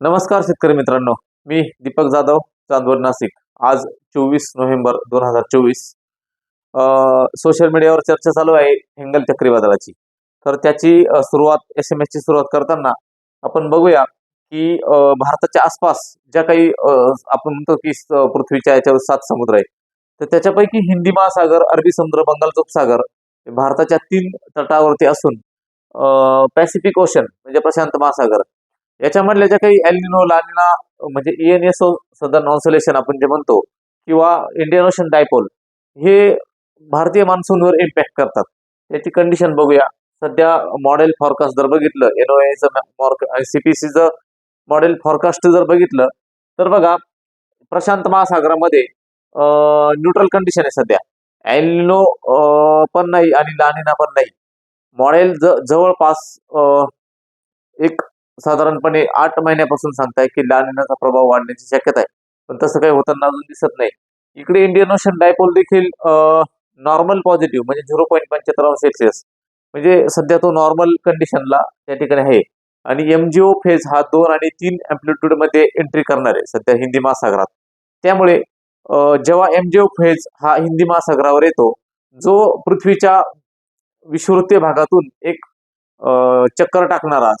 नमस्कार शेतकरी मित्रांनो मी दीपक जाधव चांदवड नाशिक. आज चोवीस नोव्हेंबर दोन हजार चोवीस. सोशल मीडियावर चर्चा चालू आहे हेंगल चक्रीवादळाची. तर त्याची सुरुवात एस एम एसची सुरुवात करताना आपण बघूया की भारताच्या आसपास ज्या काही आपण म्हणतो की पृथ्वीच्या याच्यावर सात समुद्र आहे तर त्याच्यापैकी हिंदी महासागर अरबी समुद्र बंगाल उपसागर भारताच्या तीन तटावरती असून पॅसिफिक ओशन म्हणजे प्रशांत महासागर याच्यामधल्या ज्या काही एलिनो लालिना म्हणजे ईएनएसओ सदन ऑन्सोलेशन आपण जे म्हणतो किंवा इंडियन ओशन डायपोल हे भारतीय मान्सूनवर इम्पॅक्ट करतात. त्याची कंडिशन बघूया. सध्या मॉडेल फॉरकास्ट जर बघितलं एनओएचं सीपीसीचं मॉडेल फॉरकास्ट जर बघितलं तर बघा प्रशांत महासागरामध्ये न्यूट्रल कंडिशन आहे सध्या. एलिनो पण नाही आणि लानिना पण नाही. मॉडेल ज जवळपास एक साधारणपणे आठ महिन्यापासून सांगताय की लानिनाचा प्रभाव वाढण्याची शक्यता आहे. पण तसं काही होताना अजून दिसत नाही. इकडे इंडियन ओशन डायपोल देखील नॉर्मल पॉझिटिव्ह म्हणजे झिरो पॉईंट पंच्याहत्तर सेल्सिअस म्हणजे सध्या तो नॉर्मल कंडिशनला त्या ठिकाणी आहे. आणि एमजीओ फेज हा दोन आणि तीन अँप्लिट्यूडमध्ये एंट्री करणार आहे सध्या हिंदी महासागरात. त्यामुळे जेव्हा एमजीओ फेज हा हिंदी महासागरावर येतो जो पृथ्वीच्या विषुवृत्तीय भागातून एक चक्कर टाकणारा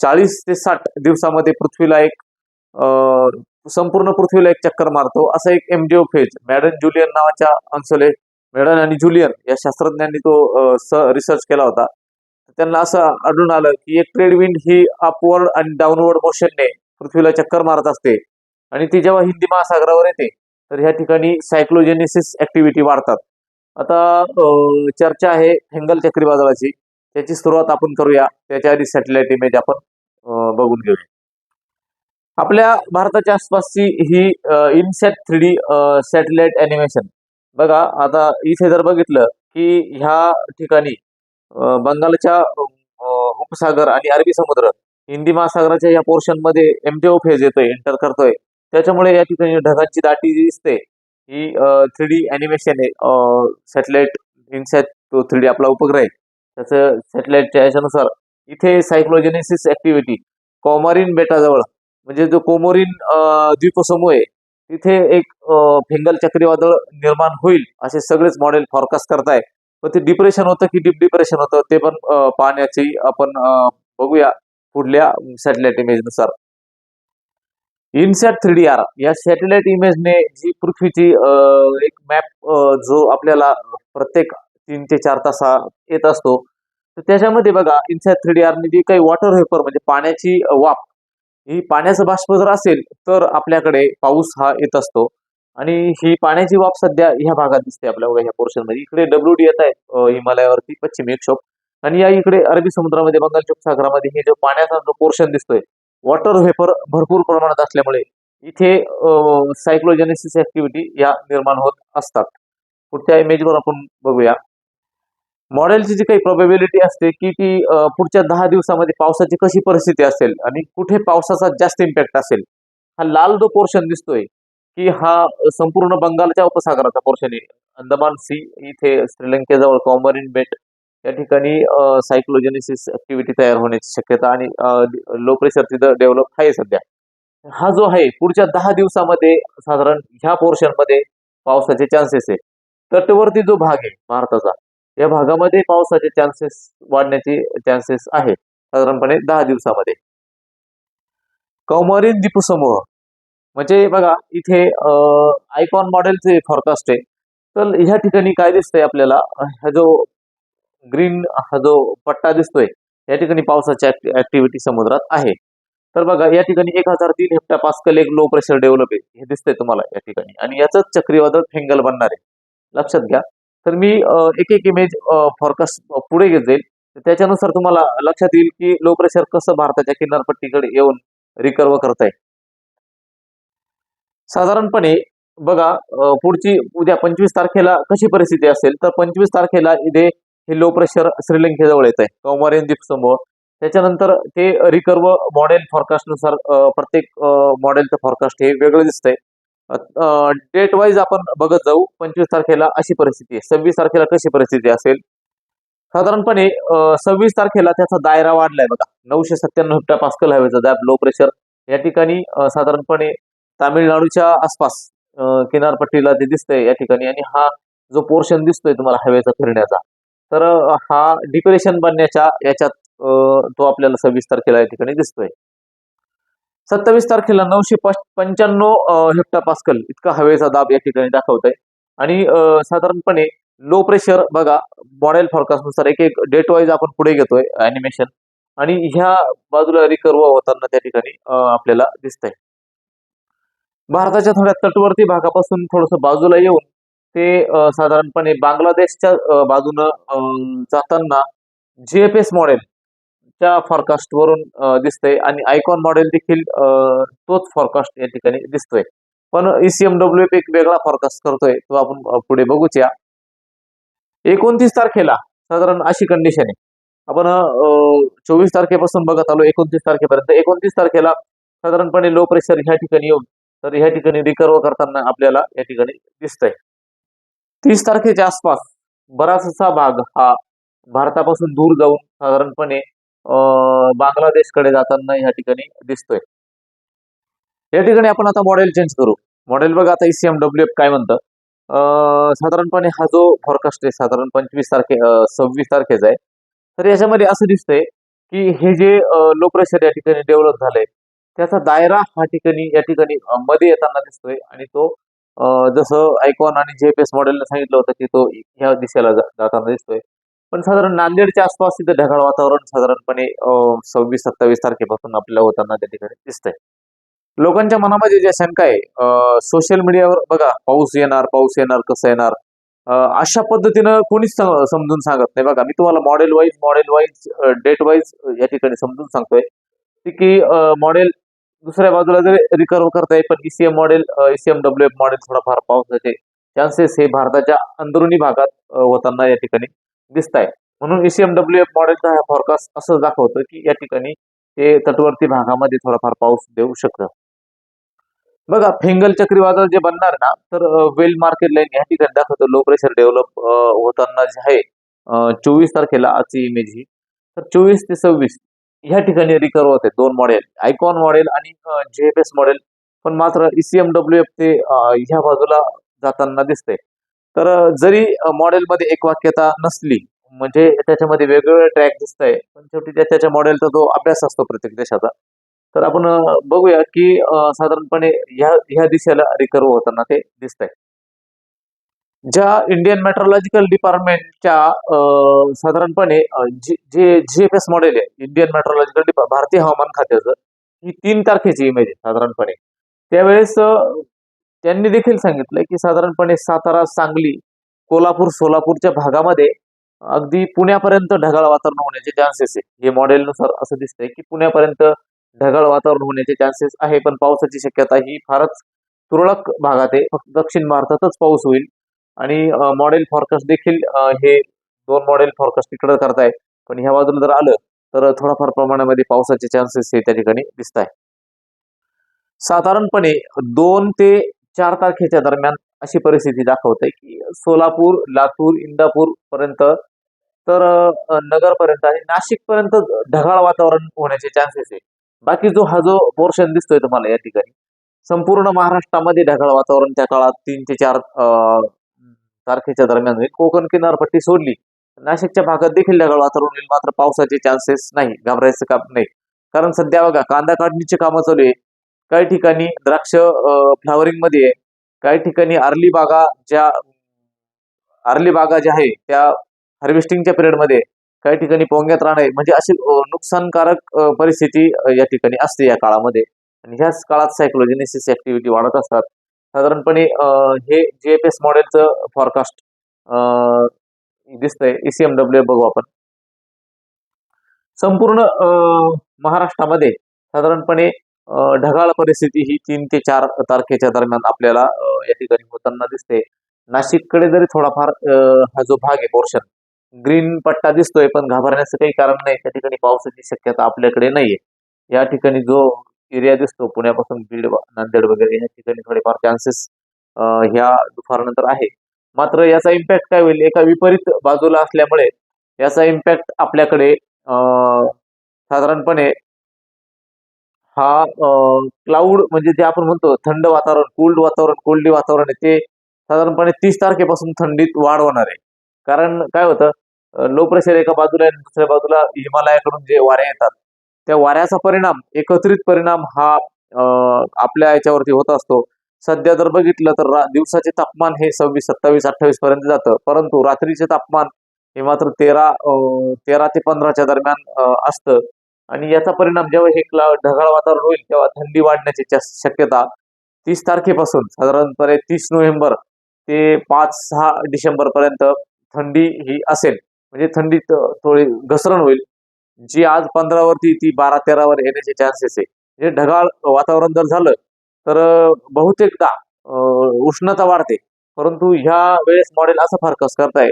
चाळीस ते साठ दिवसामध्ये पृथ्वीला एक संपूर्ण पृथ्वीला एक चक्कर मारतो. असा एक एमजीओ फेज मॅडन जुलियन नावाच्या अंसोले मॅडन आणि जुलियन या शास्त्रज्ञांनी तो रिसर्च केला होता. त्यांना असं आढळून आलं की एक ट्रेड विंड ही अपवर्ड आणि डाऊनवर्ड मोशनने पृथ्वीला चक्कर मारत असते. आणि ती जेव्हा हिंदी महासागरावर येते तर ह्या ठिकाणी सायक्लोजेनेसिस ऍक्टिव्हिटी वाढतात. आता चर्चा आहे हेंगल चक्रीवादळाची. त्याची सुरुवात आपण करूया. त्याच्या आधी सॅटेलाइट इमेज आपण बघून घेऊया. आपल्या भारताच्या आसपासची ही INSAT three D satellite animation बघा आता इथे जर बघितलं की ह्या ठिकाणी बंगालच्या उपसागर आणि अरबी समुद्र हिंदी महासागराच्या या पोर्शनमध्ये एमटीओ फेज येतोय एंटर करतोय. त्याच्यामुळे या ठिकाणी ढगांची दाटी जी दिसते. ही थ्री डी अॅनिमेशन आहे सॅटेलाइट इनसॅट तो थ्री डी आपला उपग्रह आहे. त्याचं सॅटेलाइटच्या याच्यानुसार इथे सायक्लोजेनेसिस ऍक्टिव्हिटी कॉमरिन बेटाजवळ म्हणजे जो कोमोरिन द्वीपसमूह आहे तिथे एक फिंगल चक्रीवादळ निर्माण होईल असे सगळेच मॉडेल फॉरकास्ट करताय. पण ते डिप्रेशन होतं की डीप डिप्रेशन होतं ते पण पाहण्याची आपण बघूया पुढल्या सॅटेलाइट इमेजनुसार इनसॅट थ्री डी आर या सॅटेलाइट इमेजने जी पृथ्वीची एक मॅप जो आपल्याला प्रत्येक तीन ते चार तासा येत असतो. तर त्याच्यामध्ये बघा इनसॅट थ्री डी आरने जी काही वॉटर व्हेपर म्हणजे पाण्याची वाफ ही पाण्याचं बाष्प जर असेल तर आपल्याकडे पाऊस हा येत असतो. आणि ही पाण्याची वाफ सध्या ह्या भागात दिसते आपल्या बघा ह्या पोर्शनमध्ये. इकडे डब्ल्यू डी येत आहे हिमालयावरती पश्चिम एकशोप आणि या इकडे अरबी समुद्रामध्ये बंगालच्या उपसागरामध्ये हे जो पाण्याचा जो पोर्शन दिसतोय वॉटर व्हेपर भरपूर प्रमाणात असल्यामुळे इथे सायक्लोजेनेसिस ऍक्टिव्हिटी या निर्माण होत असतात. पुढच्या इमेजवर आपण बघूया. मॉडेलची जी काही प्रोबेबिलिटी असते की ती पुढच्या दहा दिवसामध्ये पावसाची कशी परिस्थिती असेल आणि कुठे पावसाचा जास्त इम्पॅक्ट असेल हा लाल जो पोर्शन दिसतोय की हा संपूर्ण बंगालच्या उपसागराचा पोर्शन आहे. अंदमान सी इथे श्रीलंकेजवळ कॉमरिन बेट या ठिकाणी सायक्लोजेनेसिस ऍक्टिव्हिटी तयार होण्याची शक्यता आणि लो प्रेशर तिथं डेव्हलप आहे सध्या. हा जो आहे पुढच्या दहा दिवसामध्ये साधारण ह्या पोर्शनमध्ये पावसाचे चान्सेस आहे. तटवर्ती जो भाग आहे भारताचा या भागामध्ये पावसाचे चान्सेस वाढण्याचे चान्सेस आहे साधारणपणे दहा दिवसामध्ये. कौमारीन द्वीपसमूह म्हणजे बघा इथे आयकॉन मॉडेलचे फॉरकास्ट आहे. तर ह्या ठिकाणी काय दिसतंय आपल्याला? हा जो ग्रीन हा जो पट्टा दिसतोय या ठिकाणी पावसाची ऍक्टिव्हिटी समुद्रात आहे. तर बघा या ठिकाणी एक हजार तीन हेक्टा पास्कल एक लो प्रेशर डेव्हलप आहे. हे दिसतंय तुम्हाला या ठिकाणी. आणि याच चक्रीवादळ फेंगल बनणार आहे. लक्षात घ्या. तर मी एक एक इमेज फॉरकास्ट पुढे घेत जाईल. त्याच्यानुसार तुम्हाला लक्षात येईल की लो प्रेशर कसं भारताच्या किनारपट्टीकडे येऊन रिकर्व करत आहे साधारणपणे बघा पुढची उद्या पंचवीस तारखेला कशी परिस्थिती असेल तर पंचवीस तारखेला इथे हे लो प्रेशर श्रीलंकेजवळ येत आहे कौमारेन द्वीप समोर. त्याच्यानंतर ते रिकर्व मॉडेल फॉरकास्टनुसार प्रत्येक मॉडेलचं फॉरकास्ट हे वेगळं दिसतंय. डेट वाईज आपण बघत जाऊ. पंचवीस तारखेला अशी परिस्थिती आहे. सव्वीस तारखेला कशी परिस्थिती असेल? साधारणपणे सव्वीस तारखेला त्याचा दायरा वाढलाय बघा. नऊशे सत्त्याण्णव हेक्टर पास्कल हवेचा दाब लो प्रेशर या ठिकाणी साधारणपणे तामिळनाडूच्या आसपास किनारपट्टीला ते दिसतंय या ठिकाणी आणि हा जो पोर्शन दिसतोय तुम्हाला हवेचा फिरण्याचा तर हा डिप्रेशन बनण्याच्या याच्यात तो आपल्याला सव्वीस तारखेला या ठिकाणी दिसतोय. सत्तावीस तारखेला नऊशे पंच्याण्णव हेक्टर पास्कल. इतका हवेचा दाब या ठिकाणी दाखवत आहे आणि साधारणपणे लो प्रेशर बघा मॉडेल फॉरकास्टनुसार एक एक डेट वाईज आपण पुढे घेतोय अॅनिमेशन आणि ह्या बाजूला रिकर्व होताना त्या ठिकाणी आपल्याला दिसतंय. भारताच्या थोड्या तटवर्ती भागापासून थोडस बाजूला येऊन ते साधारणपणे बांगलादेशच्या बाजूनं जाताना जीएफएस मॉडेल च्या फॉरकास्ट वरून दिसतंय आणि आयकॉन मॉडेल देखील तोच फॉरकास्ट या ठिकाणी दिसतोय. पण ईसीएमडब्ल्यू एक वेगळा फॉरकास्ट करतोय तो आपण पुढे बघूच या एकोणतीस तारखेला साधारण अशी कंडिशन आहे. आपण चोवीस तारखेपासून बघत आलो एकोणतीस तारखेपर्यंत. एकोणतीस तारखेला साधारणपणे लो प्रेशर ह्या ठिकाणी येऊन तर ह्या ठिकाणी रिकर्व करताना आपल्याला या ठिकाणी दिसतंय. तीस तारखेच्या आसपास बराचसा भाग हा भारतापासून दूर जाऊन साधारणपणे बांगलादेशकडे जाताना या ठिकाणी दिसतोय. या ठिकाणी आपण आता मॉडेल चेंज करू. मॉडेल बघा आता E ईसीएमडब्ल्यू काय म्हणतं. साधारणपणे हा जो फॉरकास्ट आहे साधारण पंचवीस तारखे सव्वीस तारखेचा आहे. तर याच्यामध्ये असं दिसतंय की हे जे लो प्रेशर या ठिकाणी डेव्हलप झालंय त्याचा दायरा हा ठिकाणी या ठिकाणी मध्ये येताना दिसतोय. आणि तो जसं आयकॉन आणि जेपीएस मॉडेलने सांगितलं होतं की तो ह्या दिशेला जाताना दिसतोय. पण साधारण नांदेडच्या आसपास तिथे ढगाळ वातावरण साधारणपणे सव्वीस सत्तावीस तारखेपासून आपल्याला होताना त्या ठिकाणी दिसतंय. लोकांच्या मनामध्ये ज्या शंका आहे सोशल मीडियावर बघा पाऊस येणार पाऊस येणार कसं येणार अशा पद्धतीनं कोणीच समजून सांगत नाही. बघा मी तुम्हाला model wise model wise date wise या ठिकाणी समजून सांगतोय. की- मॉडेल दुसऱ्या बाजूला जरी रिकव्हर करता येईल पण ECM model ECM W F model थोडाफार पावसाचे चान्सेस हे भारताच्या अंदरुनी भागात होताना या ठिकाणी दिसत आहे म्हणून ईसीएम डब्ल्यू एफ मॉडेलचा हा फॉरकास्ट असं दाखवतं की या ठिकाणी ते तटवर्ती भागामध्ये थोडाफार पाऊस देऊ शकतं. बघा फेंगल चक्रीवादळ जे बनणार ना तर वेल मार्केट लाईन या ठिकाणी दाखवतो. लो प्रेशर डेव्हलप होताना जे आहे चोवीस तारखेला आजची इमेज ही. तर चोवीस ते सव्वीस ह्या ठिकाणी रिकव्हर होते दोन मॉडेल आयकॉन मॉडेल आणि जेएफएस मॉडेल पण मात्र ईसीएमडब्ल्यू ईसीएम डब्ल्यू एफ ते ह्या बाजूला जाताना दिसते तर जरी मॉडेलमध्ये एक वाक्यता नसली म्हणजे त्याच्यामध्ये वेगवेगळे ट्रॅक दिसत आहे पण शेवटी त्याच्या मॉडेलचा जो अभ्यास असतो प्रत्येक देशाचा तर आपण बघूया की साधारणपणे ह्या ह्या दिशेला रिकर्व होताना ते दिसत आहे ज्या इंडियन मेट्रोलॉजिकल डिपार्टमेंटच्या साधारणपणे जे जी एफ एस मॉडेल आहे इंडियन मेट्रोलॉजिकल डिपार्ट भारतीय हवामान खात्याचं ही तीन तारखेची इमेज आहे साधारणपणे. त्यावेळेस त्यांनी देखील सांगितलंय की साधारणपणे सातारा सांगली कोल्हापूर सोलापूरच्या भागामध्ये अगदी पुण्यापर्यंत ढगाळ वातावरण होण्याचे चान्सेस आहे हे मॉडेलनुसार असं दिसतंय की पुण्यापर्यंत ढगाळ वातावरण होण्याचे चान्सेस आहे पण पावसाची शक्यता ही फारच तुरळक भागात आहे. फक्त दक्षिण भारतातच पाऊस होईल. आणि मॉडेल फॉरकास्ट देखील हे दोन मॉडेल फॉरकास्ट इकडे करताय. पण ह्या बाजूला जर आलं तर थोडाफार प्रमाणामध्ये पावसाचे चान्सेस हे त्या ठिकाणी दिसत आहे साधारणपणे दोन ते चार तारखेच्या दरम्यान अशी परिस्थिती दाखवते की सोलापूर लातूर इंदापूर पर्यंत तर नगरपर्यंत आणि नाशिक पर्यंत ढगाळ वातावरण होण्याचे चान्सेस आहे. बाकी जो हा जो पोर्शन दिसतोय तुम्हाला या ठिकाणी संपूर्ण महाराष्ट्रामध्ये ढगाळ वातावरण त्या काळात तीन ते चार तारखेच्या दरम्यान होईल. कोकण किनारपट्टी सोडली नाशिकच्या भागात देखील ढगाळ वातावरण होईल. मात्र पावसाचे चान्सेस नाही घाबरायचं काम नाही. कारण सध्या बघा कांदा काढणीची कामं चालू आहे. काही ठिकाणी द्राक्ष फ्लावरिंगमध्ये काही ठिकाणी आर्ली बागा ज्या अर्ली बागा ज्या आहे त्या हार्वेस्टिंगच्या पिरियडमध्ये काही ठिकाणी पोंग्यात राहणे म्हणजे अशी नुकसानकारक परिस्थिती या ठिकाणी असते या काळामध्ये. आणि ह्याच काळात सायकोलॉजिनेसिस ऍक्टिव्हिटी वाढत असतात. साधारणपणे हे जी एफ एस मॉडेलचं फॉरकास्ट दिसतंय. E ईसीएम डब्ल्यू बघू आपण. संपूर्ण महाराष्ट्रामध्ये साधारणपणे ढगाळ परिस्थिती ही तीन ते चार तारखेच्या दरम्यान आपल्याला या ठिकाणी होताना दिसते. नाशिककडे जरी थोडाफार हा जो भाग आहे पोर्शन ग्रीन पट्टा दिसतोय पण घाबरण्याचं काही कारण नाही. त्या ठिकाणी पावसाची शक्यता आपल्याकडे नाहीये. या ठिकाणी जो एरिया दिसतो पुण्यापासून बीड नांदेड वगैरे या ठिकाणी थोडेफार चान्सेस ह्या दुपारनंतर आहे. मात्र याचा इम्पॅक्ट काय होईल? एका विपरीत बाजूला असल्यामुळे याचा इम्पॅक्ट आपल्याकडे साधारणपणे हा क्लाउड म्हणजे जे आपण म्हणतो थंड वातावरण कोल्ड वातावरण कोल्डी वातावरण आहे ते साधारणपणे तीस तारखेपासून थंडीत वाढ होणार आहे. कारण काय होतं लो प्रेशर एका बाजूला आणि दुसऱ्या बाजूला हिमालयाकडून जे वारे येतात त्या वाऱ्याचा परिणाम एकत्रित परिणाम हा आपल्या याच्यावरती होत असतो. सध्या जर बघितलं तर रा- दिवसाचे तापमान हे सव्वीस सत्तावीस अठ्ठावीस पर्यंत जातं परंतु रात्रीचे तापमान हे मात्र तेरा अ तेरा ते पंधराच्या दरम्यान अं, असतं. आणि याचा परिणाम जेव्हा हे ढगाळ वातावरण होईल तेव्हा थंडी वाढण्याची शक्यता तीस तारखेपासून साधारणपणे तीस नोव्हेंबर ते पाच सहा डिसेंबर पर्यंत थंडी ही असेल. म्हणजे थंडीत थोडी घसरण होईल. जी आज पंधरावरती ती बारा तेरावर येण्याचे चान्सेस आहे. म्हणजे ढगाळ वातावरण जर झालं तर बहुतेकदा उष्णता वाढते. परंतु ह्या वेळेस मॉडेल असं फारकस करताय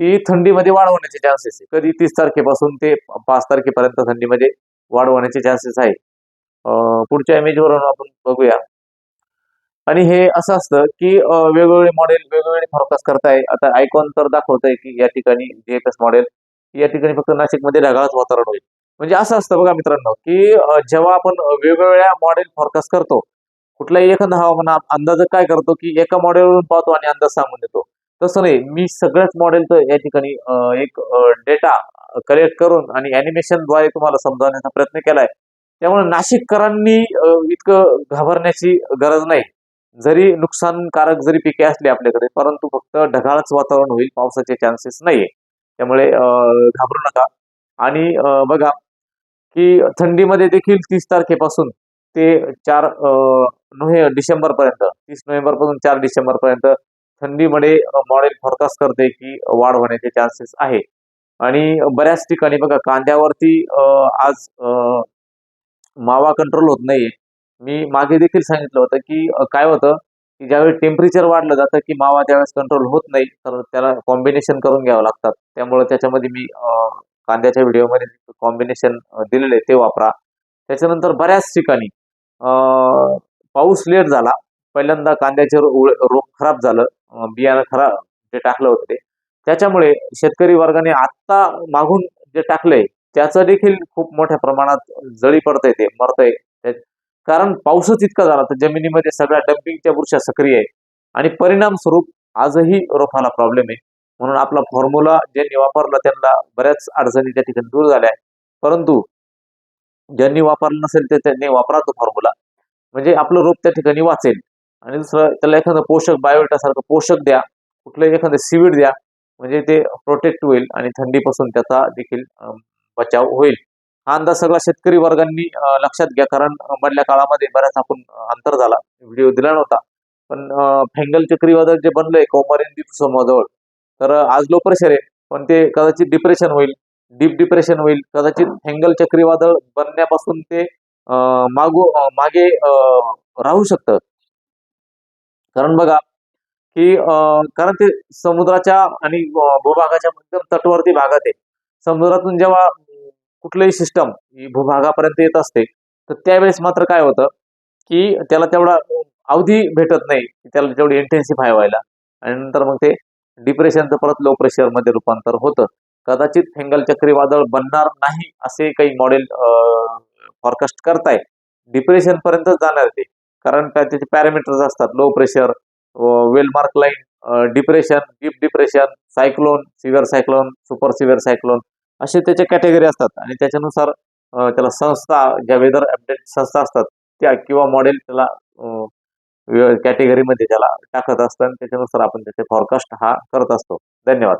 ही थंडीमध्ये वाढ होण्याचे चान्सेस आहे. कधी तीस तारखेपासून ते पाच तारखेपर्यंत थंडीमध्ये वाढ होण्याचे चान्सेस आहे पुढच्या इमेजवरून आपण बघूया. आणि हे असं असतं की वेगवेगळे मॉडेल वेगवेगळे फॉरकास्ट करताय. आता आयकॉन तर दाखवतंय की या ठिकाणी जेएफएस मॉडेल या ठिकाणी फक्त नाशिकमध्ये ढगाळच वातावरण होईल. म्हणजे असं असतं बघा मित्रांनो की जेव्हा आपण वेगवेगळ्या मॉडेल फॉरकास्ट करतो कुठलाही एखादा हवामान अंदाज काय करतो की एका मॉडेलवरून पाहतो आणि अंदाज सांगून देतो. तसं नाही मी सगळ्याच मॉडेलचं या ठिकाणी एक डेटा कलेक्ट करून आणि अॅनिमेशनद्वारे तुम्हाला समजावण्याचा प्रयत्न केलाय. त्यामुळे नाशिककरांनी इतकं घाबरण्याची गरज नाही. जरी नुकसानकारक जरी पिके असली आपल्याकडे परंतु फक्त ढगाळच वातावरण होईल पावसाचे चान्सेस नाहीये. त्यामुळे घाबरू नका. आणि बघा की थंडीमध्ये देखील तीस तारखेपासून ते चार नोव्हे डिसेंबरपर्यंत तीस नोव्हेंबरपासून चार डिसेंबरपर्यंत थंडीमध्ये मॉडेल फोरकास्ट करते की वाढ होण्याचे चान्सेस आहे. आणि बऱ्याच ठिकाणी बघा कांद्यावरती आज मावा कंट्रोल होत नाहीये. मी मागे देखील सांगितलं होतं की काय होतं की ज्यावेळी टेम्परेचर वाढलं जातं की मावा त्यावेळेस कंट्रोल होत नाही तर त्याला कॉम्बिनेशन करून घ्यावं लागतात. त्यामुळे त्याच्यामध्ये मी कांद्याच्या व्हिडिओमध्ये कॉम्बिनेशन दिलेले ते वापरा. त्याच्यानंतर बऱ्याच ठिकाणी पाऊस लेट झाला. पहिल्यांदा कांद्याचे रोप खराब झालं बियाणं खराब जे टाकलं होतं ते. त्याच्यामुळे शेतकरी वर्गाने आत्ता मागून जे टाकलंय त्याचं देखील खूप मोठ्या प्रमाणात जळी पडतंय ते मरतंय कारण पाऊसच इतका झाला तर जमिनीमध्ये सगळ्या डम्पिंगच्या बुरशा सक्रिय आहे. आणि परिणाम स्वरूप आजही रोपाला प्रॉब्लेम आहे. म्हणून आपला फॉर्म्युला ज्यांनी वापरला त्यांना बऱ्याच अडचणी त्या ठिकाणी दूर झाल्या परंतु ज्यांनी वापरला नसेल ते त्यांनी वापरा तो फॉर्म्युला म्हणजे आपलं रोप त्या ठिकाणी वाचेल. आणि दुसरं त्याला एखादं पोषक बायोटासारखं पोषक द्या कुठलंही एखादं सिविड द्या म्हणजे ते प्रोटेक्ट होईल आणि थंडीपासून त्याचा देखील बचाव होईल. हा अंदाज सगळा शेतकरी वर्गांनी लक्षात घ्या कारण मधल्या काळामध्ये बऱ्याच आपण अंतर झाला. व्हिडिओ दिला नव्हता. पण फँगल फेंगल चक्रीवादळ जे बनलंय कौमारीन द्वीप समूहाजवळ तर आज लो प्रेशर आहे. पण ते कदाचित डिप्रेशन होईल. डीप डिप्रेशन होईल. कदाचित फेंगल चक्रीवादळ बनण्यापासून ते मागू मागो मागे राहू शकतं. कारण बघा की कारण ते समुद्राच्या आणि भूभागाच्या एकदम तटवर्ती भागात आहे. समुद्रातून जेव्हा अं, कुठलंही सिस्टम भूभागापर्यंत येत असते तर त्यावेळेस मात्र काय होतं की त्याला तेवढा अवधी भेटत नाही त्याला तेवढी इंटेन्सिफाय व्हायला. आणि नंतर मग ते डिप्रेशनचं परत लो प्रेशरमध्ये रूपांतर होतं. कदाचित फेंगल चक्रीवादळ बनणार नाही असे काही मॉडेल फॉरकास्ट करताय. डिप्रेशन पर्यंत जाणार ते. कारण काय त्याचे पॅरामीटर्स असतात. Low pressure well marked line depression deep depression cyclone severe cyclone super severe cyclone असे त्याचे कॅटेगरी असतात. आणि त्याच्यानुसार त्याला संस्था ज्या वेदर अपडेट संस्था असतात त्या किंवा मॉडेल त्याला कॅटेगरीमध्ये त्याला टाकत असतात. आणि त्याच्यानुसार आपण त्याचे फॉरकास्ट हा करत असतो. धन्यवाद.